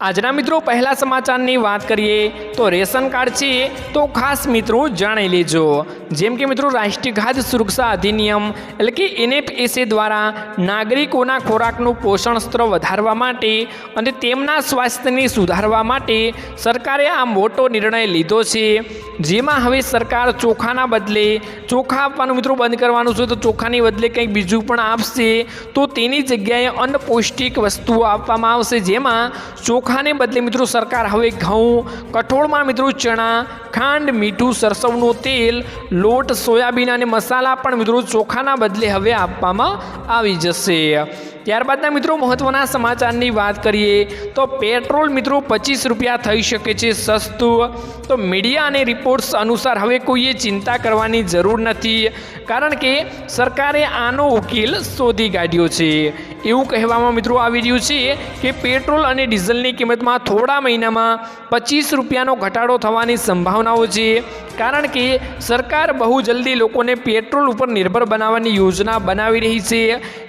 આજના મિત્રો, પહેલા સમાચારની વાત કરીએ તો રેશન કાર્ડ છે તો ખાસ મિત્રો જાણી લેજો. જેમ કે મિત્રો, રાષ્ટ્રીય ખાદ્ય સુરક્ષા અધિનિયમ એટલે કે એનએફએસએ દ્વારા નાગરિકોના ખોરાકનું પોષણ સ્તર વધારવા માટે અને તેમના સ્વાસ્થ્યને સુધારવા માટે સરકારે આ મોટો નિર્ણય લીધો છે. જેમાં હવે સરકાર ચોખાના બદલે ચોખા આપવાનું મિત્રો બંધ કરવાનું છે, તો ચોખાની બદલે કંઈક બીજું પણ આપશે, તો તેની જગ્યાએ અન્ન પૌષ્ટિક વસ્તુઓ આપવામાં આવશે. જેમાં ચોખાને બદલે મિત્રો સરકાર હવે ઘઉં કઠોળમાં મિત્રો ચણા ખાંડ, મીઠું, સરસવનું તેલ, લોટ, સોયાબીન અને મસાલા પણ મિત્રો ચોખાના બદલે હવે આપવામાં આવી જશે. ત્યારબાદના મિત્રો મહત્ત્વના સમાચારની વાત કરીએ, તો પેટ્રોલ મિત્રો પચીસ રૂપિયા થઈ શકે છે સસ્તું. તો મીડિયા અને રિપોર્ટ્સ અનુસાર હવે કોઈએ ચિંતા કરવાની જરૂર નથી, કારણ કે સરકારે આનો ઉકેલ શોધી કાઢ્યો છે. એવું કહેવામાં મિત્રો આવી રહ્યું છે કે પેટ્રોલ અને ડીઝલની કિંમતમાં થોડા મહિનામાં પચીસ રૂપિયાનો ઘટાડો થવાની સંભાવનાઓ છે કારણ કે સરકાર બહુ જલ્દી લોકોને પેટ્રોલ ઉપર નિર્ભર બનાવવાની યોજના બનાવી રહી છે.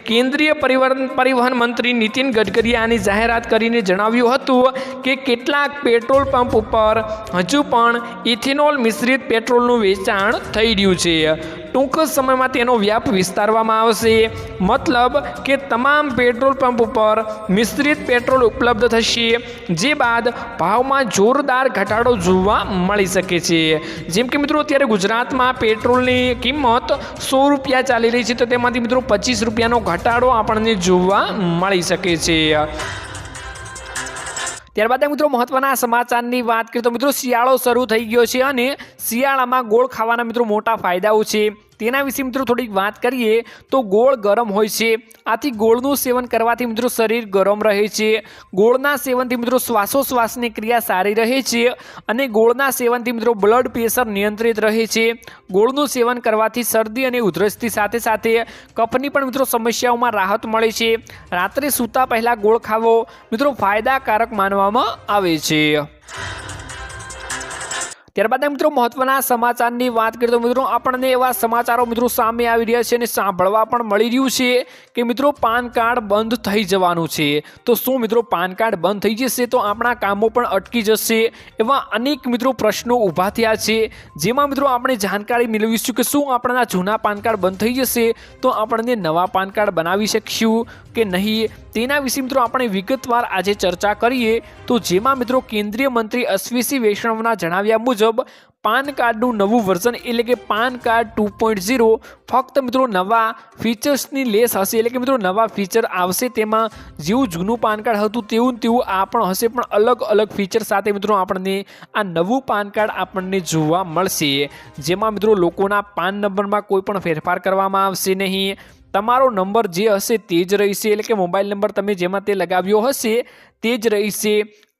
કેન્દ્રીય પરિવહન પરિવહન મંત્રી નીતિન ગડકરીએ આની જાહેરાત કરીને જણાવ્યું હતું કે કેટલાક પેટ્રોલ પંપ ઉપર હજુ પણ ઇથેનોલ મિશ્રિત પેટ્રોલનું વેચાણ થઈ રહ્યું છે. ટૂંક સમયમાં તેનો વ્યાપ વિસ્તારવામાં આવશે. મતલબ કે તમામ પેટ્રોલ પંપ ઉપર મિશ્રિત પેટ્રોલ ઉપલબ્ધ થશે. જે બાદ ભાવમાં જોરદાર ઘટાડો જોવા મળી શકે છે. જેમ કે મિત્રો, અત્યારે ગુજરાતમાં પેટ્રોલની કિંમત સો રૂપિયા ચાલી રહી છે, તો તેમાંથી મિત્રો પચીસ રૂપિયાનો ઘટાડો આપણને જોવા મળી શકે છે. ત્યારબાદ મિત્રો, મહત્વના સમાચારની વાત કરીએ તો મિત્રો, શિયાળો શરૂ થઈ ગયો છે અને શિયાળામાં ગોળ ખાવાના મિત્રો મોટા ફાયદાઓ છે. તેના વિશે મિત્રો થોડીક વાત કરીએ તો ગોળ ગરમ હોય છે. આથી ગોળનું સેવન કરવાથી મિત્રો શરીર ગરમ રહે છે. ગોળના સેવનથી મિત્રો શ્વાસોશ્વાસની ક્રિયા સારી રહે છે અને ગોળના સેવનથી મિત્રો બ્લડ પ્રેશર નિયંત્રિત રહે છે. ગોળનું સેવન કરવાથી શરદી અને ઉધરસથી સાથે સાથે કફની પણ મિત્રો સમસ્યાઓમાં રાહત મળે છે. રાત્રે સૂતા પહેલાં ગોળ ખાવો મિત્રો ફાયદાકારક માનવામાં આવે છે. ત્યારબાદ મિત્રો મહત્વના સમાચારની વાત કરીએ તો મિત્રો આપણને એવા સમાચારો મિત્રો સામે આવી રહ્યા છે અને સાંભળવા પણ મળી રહ્યું છે કે મિત્રો પાન કાર્ડ બંધ થઈ જવાનું છે. તો શું મિત્રો પાન કાર્ડ બંધ થઈ જશે તો આપણા કામો પણ અટકી જશે એવા અનેક મિત્રો પ્રશ્નો ઊભા થયા છે. જેમાં મિત્રો આપણે જાણકારી મેળવીશું કે શું આપણા જૂના પાન કાર્ડ બંધ થઈ જશે તો આપણને નવા પાન કાર્ડ બનાવી શકીશું કે નહીં? તેના વિશે મિત્રો આપણે વિગતવાર આજે ચર્ચા કરીએ. તો જેમાં મિત્રો કેન્દ્રીય મંત્રી અશ્વિસી વૈષ્ણવના જણાવ્યા મુજબ પાન કાર્ડનું નવું વર્ઝન એટલે કે PAN card two point zero ફક્ત મિત્રો નવા ફીચર્સની લેસ હશે એટલે કે મિત્રો નવા ફીચર આવશે તેમાં જેવું જૂનું પાન કાર્ડ હતું તેવું તેવું આ પણ હશે, પણ અલગ અલગ ફીચર સાથે મિત્રો આપણને આ નવું પાન કાર્ડ આપણને જોવા મળશે. જેમાં મિત્રો લોકોના પાન નંબરમાં કોઈ પણ ફેરફાર કરવામાં આવશે નહીં. તમારો નંબર જે હશે તે જ રહેશે એટલે કે મોબાઈલ નંબર તમે જેમાં તે લગાવ્યો હશે તે જ રહેશે.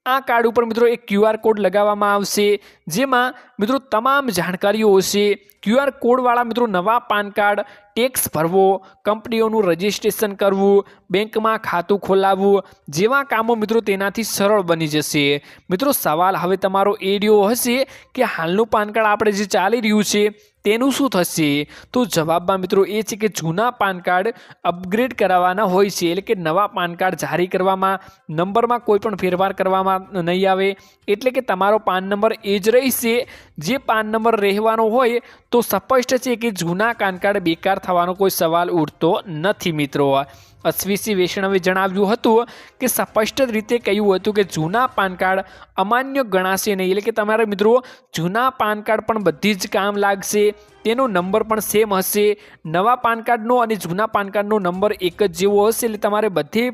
આ કાર્ડ ઉપર મિત્રો એક ક્યુઆર કોડ લગાવવામાં આવશે, જેમાં મિત્રો તમામ જાણકારીઓ હશે. ક્યુઆર કોડવાળા મિત્રો નવા પાન કાર્ડ ટેક્સ ભરવો, કંપનીઓનું રજિસ્ટ્રેશન કરવું, બેંકમાં ખાતું ખોલાવવું, જેવા કામો મિત્રો તેનાથી સરળ બની જશે. મિત્રો સવાલ હવે તમારો એ રહ્યો હશે કે હાલનું પાન કાર્ડ આપણે જે ચાલી રહ્યું છે તેનું શું થશે? તો જવાબમાં મિત્રો એ છે કે જૂના પાન કાર્ડ અપગ્રેડ કરાવવાના હોય છે. એટલે કે નવા પાન કાર્ડ જારી કરવામાં, નંબરમાં કોઈ પણ ફેરફાર કરવામાં નહીં આવે. એટલે કે તમારો પાન નંબર એ જ રહેશે. જે પાન નંબર રહેવાનો હોય, તો સ્પષ્ટ છે કે જૂના પાન કાર્ડ બેકાર થવાનો કોઈ સવાલ ઉઠતો નથી મિત્રો. અશ્વિસી વૈષ્ણવે જણાવ્યું હતું કે સ્પષ્ટ રીતે કહ્યું હતું કે જૂના પાન કાર્ડ અમાન્ય ગણાશે નહીં. એટલે કે તમારા મિત્રો, જૂના પાન કાર્ડ પણ બધી જ કામ લાગશે, તેનો નંબર પણ સેમ હશે. નવા પાન કાર્ડનો અને જૂના પાન કાર્ડનો નંબર એક જ જેવો હશે. એટલે તમારે બધે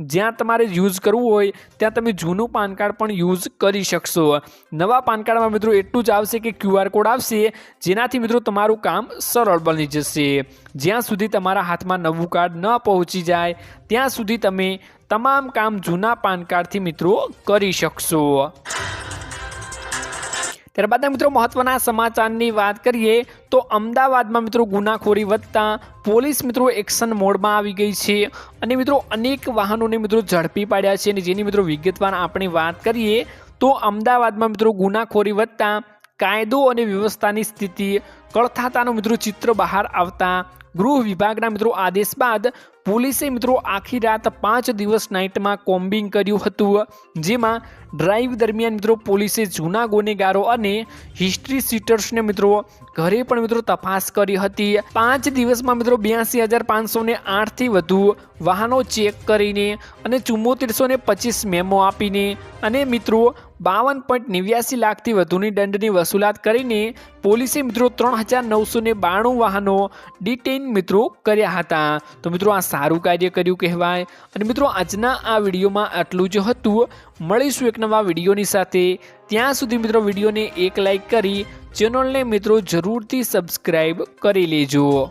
જ્યાં તમારે યુઝ કરવું હોય, ત્યાં તમે જૂનું પાન કાર્ડ પણ યુઝ કરી શકશો. નવા પાન કાર્ડમાં મિત્રો એટલું જ આવશે કે ક્યુઆર કોડ આવશે, જેનાથી મિત્રો તમારું કામ સરળ બની જશે. જ્યાં સુધી તમારા હાથમાં નવું કાર્ડ ન પહોંચી જાય, ત્યાં સુધી તમે તમામ કામ જૂના પાન કાર્ડથી મિત્રો કરી શકશો. ત્યારબાદ મિત્રો મહત્વના સમાચારની વાત કરીએ તો અમદાવાદમાં મિત્રો ગુનાખોરી વધતા પોલીસ મિત્રો એક્શન મોડમાં આવી ગઈ છે અને મિત્રો અનેક વાહનોને મિત્રો ઝડપી પાડ્યા છે અને જેની મિત્રો વિગતવાર આપણે વાત કરીએ તો અમદાવાદમાં મિત્રો ગુનાખોરી વધતા કાયદો અને વ્યવસ્થાની સ્થિતિ, કળથાતાનું મિત્રો ચિત્ર બહાર આવતા, ગૃહ વિભાગના મિત્રો આદેશ બાદ પોલીસે મિત્રો આખી રાત પાંચ દિવસ નાઇટમાં કોમ્બિંગ કર્યું હતું, જેમાં ડ્રાઈવ દરમિયાન મિત્રો પોલીસે જૂના ગુનેગારો અને હિસ્ટ્રી સીટર્સને મિત્રો ઘરે પણ મિત્રો તપાસ કરી હતી. પાંચ દિવસમાં મિત્રો બ્યાસી હજાર પાંચસો ને આઠથી વધુ વાહનો ચેક કરીને અને ચુમ્મોતેરસો ને પચીસ મેમો આપીને અને મિત્રો બાવન પોઈન્ટ નેવ્યાસી લાખથી વધુની દંડની વસૂલાત કરીને પોલીસે મિત્રો ત્રણ હજાર નવસો ને બાણું વાહનો ડિટેઇન મિત્રો કર્યા હતા. તો મિત્રો આ સારું કાર્ય કર્યું કહેવાય. અને મિત્રો આજના આ વિડીયોમાં આટલું જ હતું. મળીશું એક નવા વિડીયોની સાથે. ત્યાં સુધી મિત્રો વિડીયોને એક લાઈક કરી, ચેનલને મિત્રો જરૂરથી સબસ્ક્રાઈબ કરી લેજો.